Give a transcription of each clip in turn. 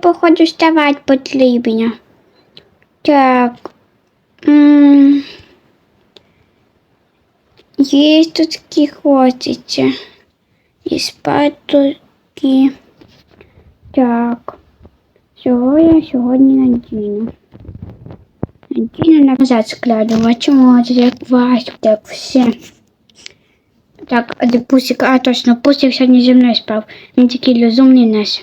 походу, вставати потрібно. Так. М, тут такі хочеться. І спатки. Так. Чого я сьогодні надіну? Надіну назад складувати. О, це як Вась, так все. Так, а де Пусик? А, точно, Пусик сьогодні зі мною спав. Він такий розумний наш.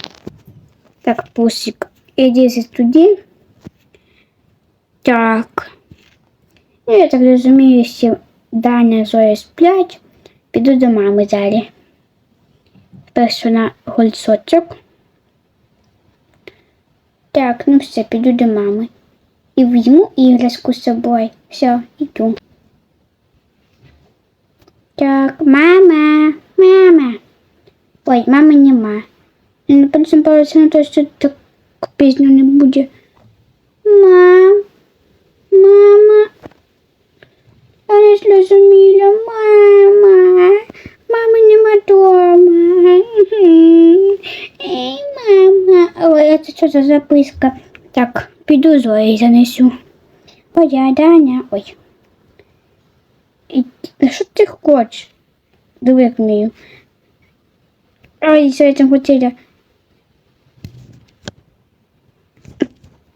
Так, Пусик, іди зі туди. Так. Ну, я так розумію, що Даня Зоя сплять. Піду до мами далі. Першу на гольцочок. Так, ну все, піду до мами. І візьму іграшку з собою. Все, йду. Так, мама, мама. Ой, мами нема. Я не подсипалася на те, що так пізно не буде. Мам, мама. Я не зрозуміла, мама. Мами нема дома. Ей, мама. Ой, це що за записка? Так, піду Зої занесу. Ой, я Даня. Ой. І що ти хочеш? Диви, як вмію. Ой, я там хотіла.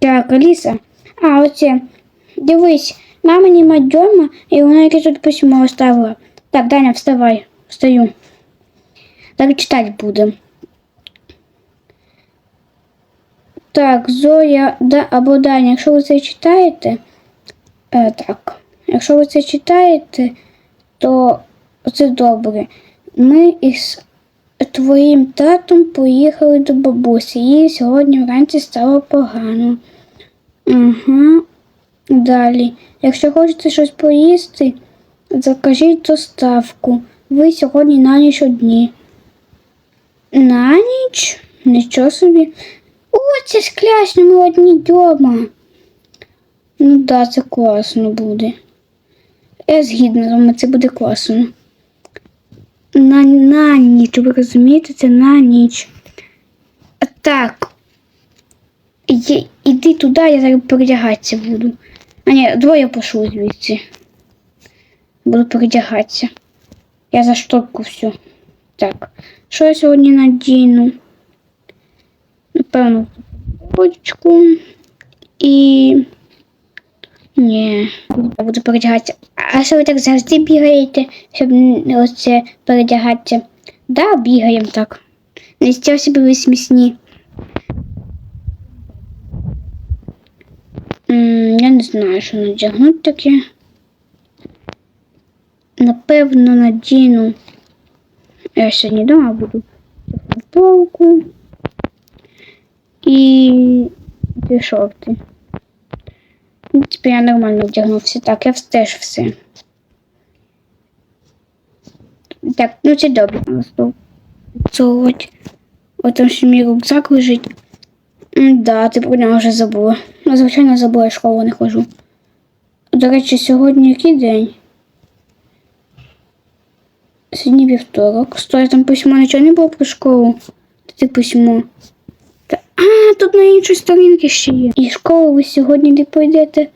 Так, Аліса. А, оце. Дивись, мама нема дома, і вона якесь тут письмо оставила. Так, Даня, вставай. Встаю. Так читати будемо. Так, Зоя да, або Даня, якщо ви це читаєте, е, так, якщо ви це читаєте, то це добре. Ми із твоїм татом поїхали до бабусі. Їй сьогодні вранці стало погано. Ага. Далі. Якщо хочете щось поїсти, закажіть доставку. Ви сьогодні на ніч одні. На ніч? Нічого собі. О, це ж ми одні вдома. Ну да, це класно буде. Я згідна з вами, це буде класно. На, на ніч, ви розумієте, це на ніч. Так. Іди, іди туди, я зараз передягатися буду. А ні, двоє пошло звідси. Буду передягатися. Я за шторку все. Так. Що я сьогодні надіну? Напевно, ручку і. Ні, я буду передягатися. А що ви так завжди бігаєте, щоб оце передягатися? Да, бігаємо так. Не стяв собі ви смісні. Я не знаю, що надягнути таке. Напевно, надіну. Я сьогодні вдома буду футболку і ці шорти. Принципі, я нормально вдягнувся. Так, я встеж все. Так, ну це добре. От. От там ще мій рюкзак лежить. Да, ти про нього вже забула. Ну, звичайно, забула, я школу не ходжу. До речі, сьогодні який день? Сьогодні вівторок. Стой, там письмо нічого не було про школу. Це письмо. Та... А, тут на іншій сторінці ще є. І школу ви сьогодні не пойдете.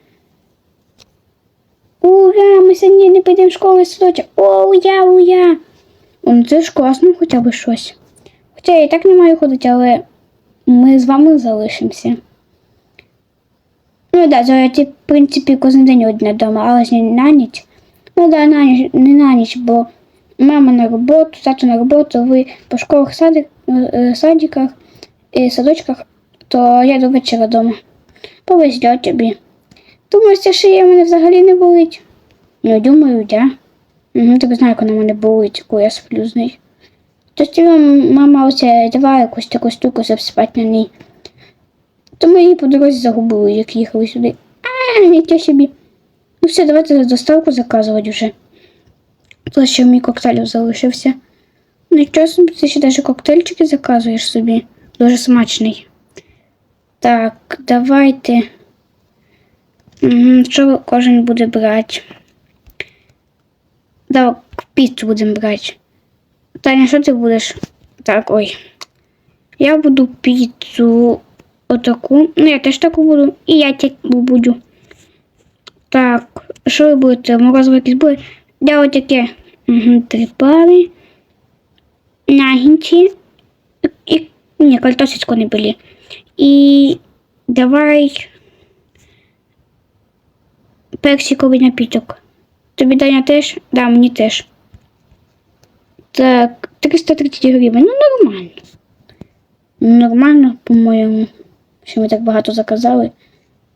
Ура! Ми сьогодні не підемо в школу і садочок. О, уя, уя! О, ну це ж класно хоча б щось. Хоча я і так не маю ходити, але ми з вами залишимося. Ну да, зараз ти, в принципі, кожен день одна вдома, але ж не на ніч. Ну да, на ніч, не на ніч, бо мама на роботу, тато на роботу, ви по школах, садик, е, садиках і садочках, то я до вечора вдома. Повезло тобі. Думаю, ця шия мене взагалі не болить. Ну, думаю, да. Угу, так знаю, як вона мене болить, коли я сплю з нею. То тобі мама оце давала якусь таку штуку, щоб спати на ній. То ми її по дорозі загубили, як їхали сюди. А, нічого собі. Ну все, давайте доставку заказувати вже. То ще мій коктейль залишився. Нічого собі, ти ще навіть коктейльчики заказуєш собі. Дуже смачний. Так, давайте. Угу, що кожен буде брати? Давай піцу будемо брати. Таня, що ти будеш? Так, ой. Я буду піцу. отаку. Ну, я теж таку буду. І я таку буду. Так, що ви будете? Морозиво якісь буде? Я отаке. Угу, три пари. Нагінці. І... Ні, картошечку не були. І давай персиковий напіток. Тобі Даня теж? Да, мені теж. Так, 330 гривень. Ну, нормально. Нормально, по-моєму. Що ми так багато заказали.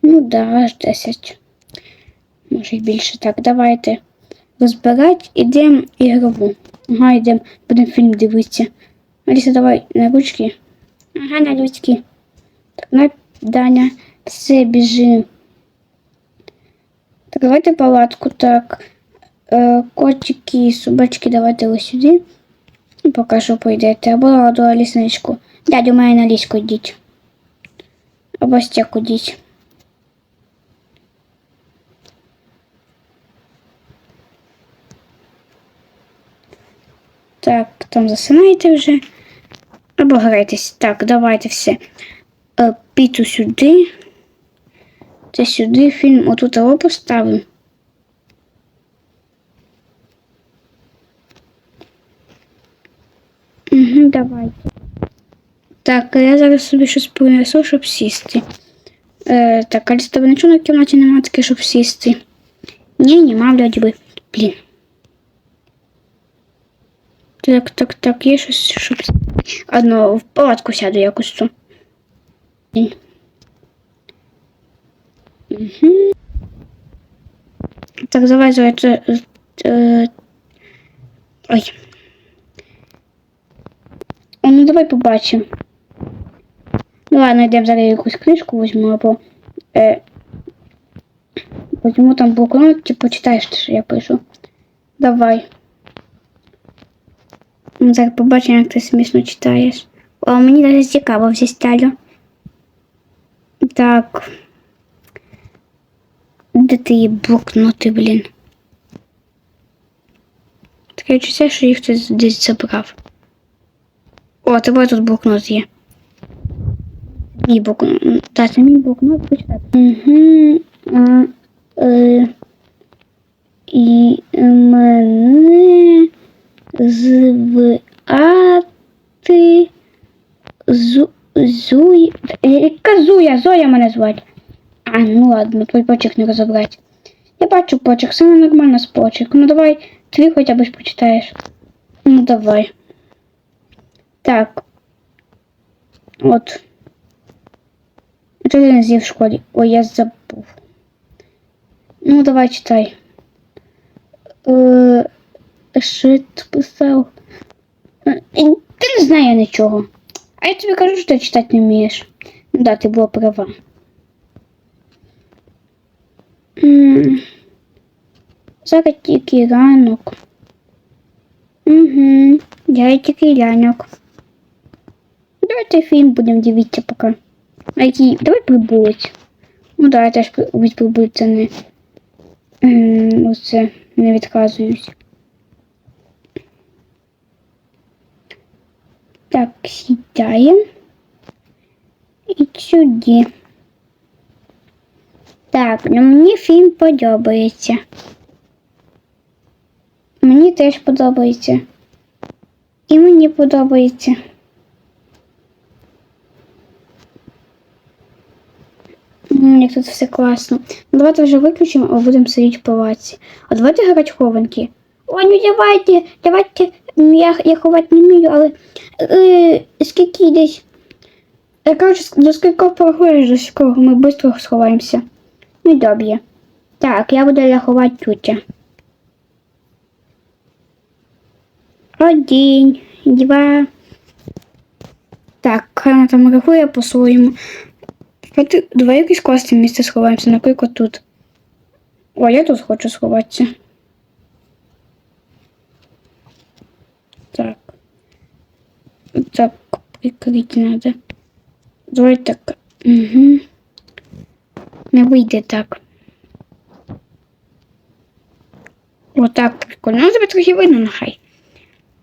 Ну да, аж 10. Може й більше. Так, давайте розбирати. Ідемо ігрову. Ага, йдемо, будемо фільм дивитися. Аліса, давай на ручки. Ага, на ручки. Так, на Даня, все, біжи. Так, давайте палатку, так. Е, котики, собачки, давайте ось сюди. І поки що пойдете. Або до лісничку. Дядю має на ліську йдіть. Або стяку йдіть. Так, там засинаєте вже. Або грайтесь. Так, давайте все. Е, Піту сюди. Це сюди фільм отут його поставимо. Угу, давайте. Так, я зараз собі щось принесу, щоб сісти. Е, так, а з тебе нічого на кімнаті немає таке, щоб сісти. Ні, нема, блядь, би. Блін. Так, так, так, є щось, щоб. Одно в палатку сяду якось тут. Угу. Так, давай, давай. Е, ой. А ну давай побачимо. Ну ладно, йдемо зараз якусь книжку візьму або. Е, Візьму там блокнот, чи почитаєш, що я пишу. Давай. Ну, Зараз побачимо, як ти смішно читаєш. О, мені навіть цікаво вже стало. Так. Де ти є блокноти, блін? Таке відчуття, що їх хтось десь забрав. О, тебе тут блокнот є. Мій блокнот. Та, це мій блокнот, почитати. Угу. А, е, і мене звати Зу, Зуй. Яка Зуя? Зоя мене звати. А, ну ладно, твій почерк не розібрати. Я бачу почерк, все нормально з почерком. Ну давай, твій хоча б почитаєш. Ну давай. Так. От. Що ти не з'їв в школі? Ой, я забув. Ну, давай читай. Е, що ти писав? Е, Ти не знає нічого. А я тобі кажу, що ти читати не вмієш. Ну да, ти була права. М, Зараз тільки ранок. Угу, я тільки ранок. Давайте фільм будемо дивитися поки. А який? Давай прибулець. Ну да, я теж від прибульця не. Оце не відказуюсь. Так, сідаємо. І сюди. Так, ну мені фільм подобається. Мені теж подобається. І мені подобається. Як тут все класно. Ну, давайте вже виключимо, а будемо сидіти в палаці. А давайте грати хованки. О, ну давайте, давайте. Я, я ховати не вмію, але е, скільки десь. Я коротше, до скількох проходиш, до скількох ми швидко сховаємося. Ну добре. Так, я буду рахувати тут. Один, два. Так, вона там рахує по-своєму. Давайте, давай якесь класне місце сховаємося, наприклад, тут. О, я тут хочу сховатися. Так. Так, прикрити надо. Давай так. Угу. Не вийде так. Отак прикольно. Ну, тебе трохи видно, нехай.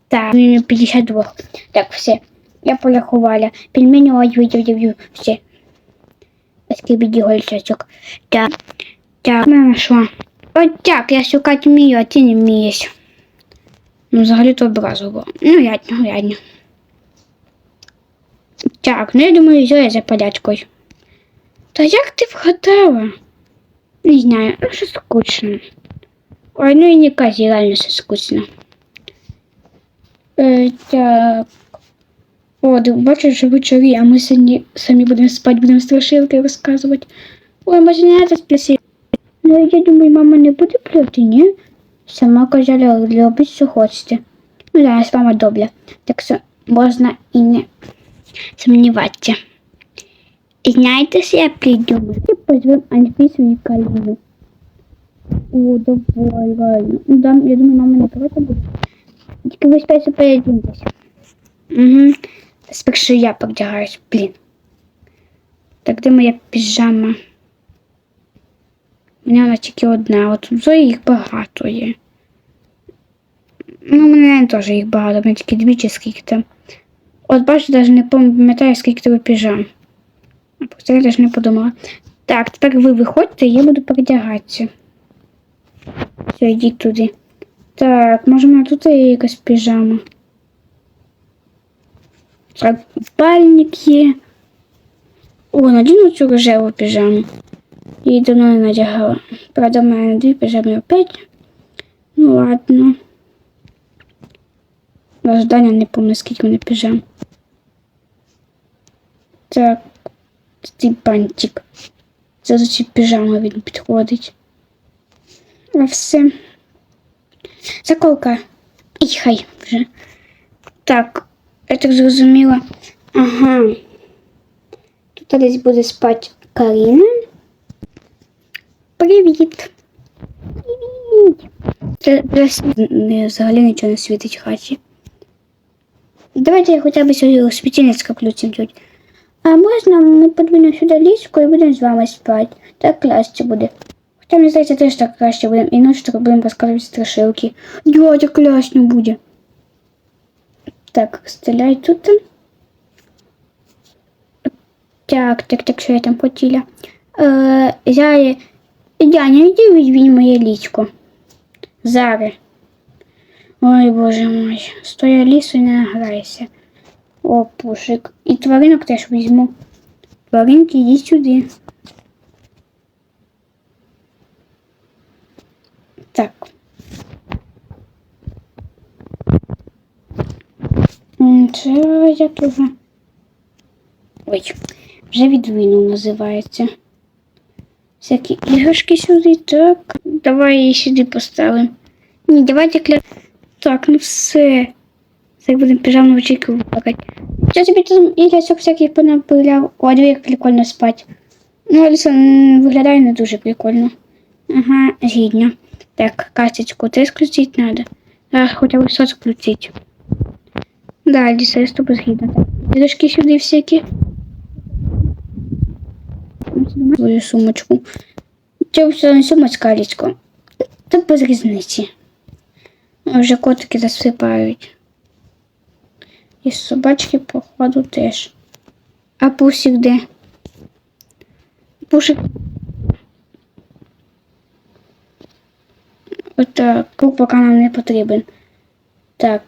Так, мені 52. Так, все. Я порахувала. Пельмені ой, видів, все. Скибіді гольчачок. Так, так, мене що? От так, я шукати вмію, а ти не вмієш. Ну, взагалі то образово. Ну, ядно, ядно. Так, ну я думаю, Зоя за полячкою. Та як ти вгадала? Не знаю, ну що скучно. Ой, ну і не казі, реально все скучно. Е, так. О, ти бачиш, що вечорі, а ми сьогодні самі будемо спати, будемо страшилки розказувати. Ой, може не це сплесі. Ну, я думаю, мама не буде плювати, ні? Сама казала, любить, що хочете. Ну, зараз мама добре. Так що можна і не сумніватися. І знаєте, я придумаю? І позвемо Анфісу і Каліну. О, давай, реально. Ну, да, я думаю, мама не проти буде. Тільки ви спеці переодіньтесь. Угу. Спершу я передягаюсь, блін. Так, де моя піжама? У мене вона тільки одна, от тут їх багато є. Ну, у мене теж їх багато, у мене тільки дві чи скільки там. От бачу, навіть не пам'ятаю, скільки тебе піжам. А просто я навіть не подумала. Так, тепер ви виходьте, я буду передягатися. Все, йдіть туди. Так, може, мене тут є якась піжама. Спальник є. О, надіну цю рожеву піжаму. Її давно не надягала. Правда, в мене дві піжами опять. Ну ладно. Рождання не помню, скільки мене піжам. Так, цей бантик. Це за ці піжами він підходить. А все. Заколка. І хай вже. Так, я так зрозуміла. Ага. Тут десь буде спати Каріна. Привіт. Привіт. Це зараз не, взагалі нічого не світить в хаті. Давайте я хоча б сьогодні світильницька включимо тут. А можна ми подвинемо сюди ліжко і будемо з вами спати. Так краще буде. Хоча мені здається, теж так краще буде. І ночі так будемо розказувати страшилки. Дядя, класно буде. Так, стріляй тут. Так, так, так, що я там хотіла. Е, Зая, Дяня, іди візьмінь моє лічко. Зараз. Ой, боже мой, стоя лісу і не награйся. О, пушик. І тваринок теж візьму. Тваринки, йди сюди. Так. М, Як його? Ой, вже відвинув називається. Всякі іграшки сюди, так. Давай її сюди поставимо. Ні, давайте кля... Так, ну все. Так будемо піжамну вечірку випакати. Тобі тут іграшок всяких понапиляв? О, диви, як прикольно спати. Ну, Аліса виглядає не дуже прикольно. Ага, згідно. Так, касточку теж включити треба. Хоча б соц включити. Да, тобою згідна. Так, іграшки сюди всякі. Свою сумочку. Це все сумочка, Аліцько. Та без різниці. Вже котики засипають. І собачки, походу, теж. А пусик де? Пушик. Отак, круг поки нам не потрібен. Так.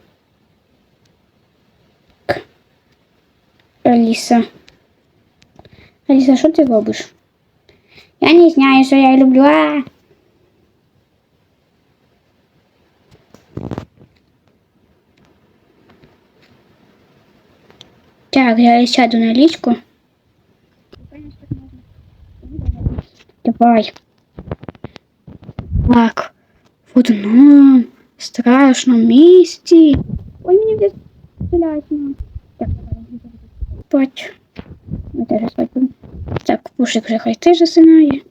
Аліса. Аліса, що ти робиш? Я не знаю, що я люблю. А! Так, я сяду на личку. Давай. Так. В одном страшном місці. Ой, мені вже спать. Ми теж будемо. Так, пушик вже хай теж засинає.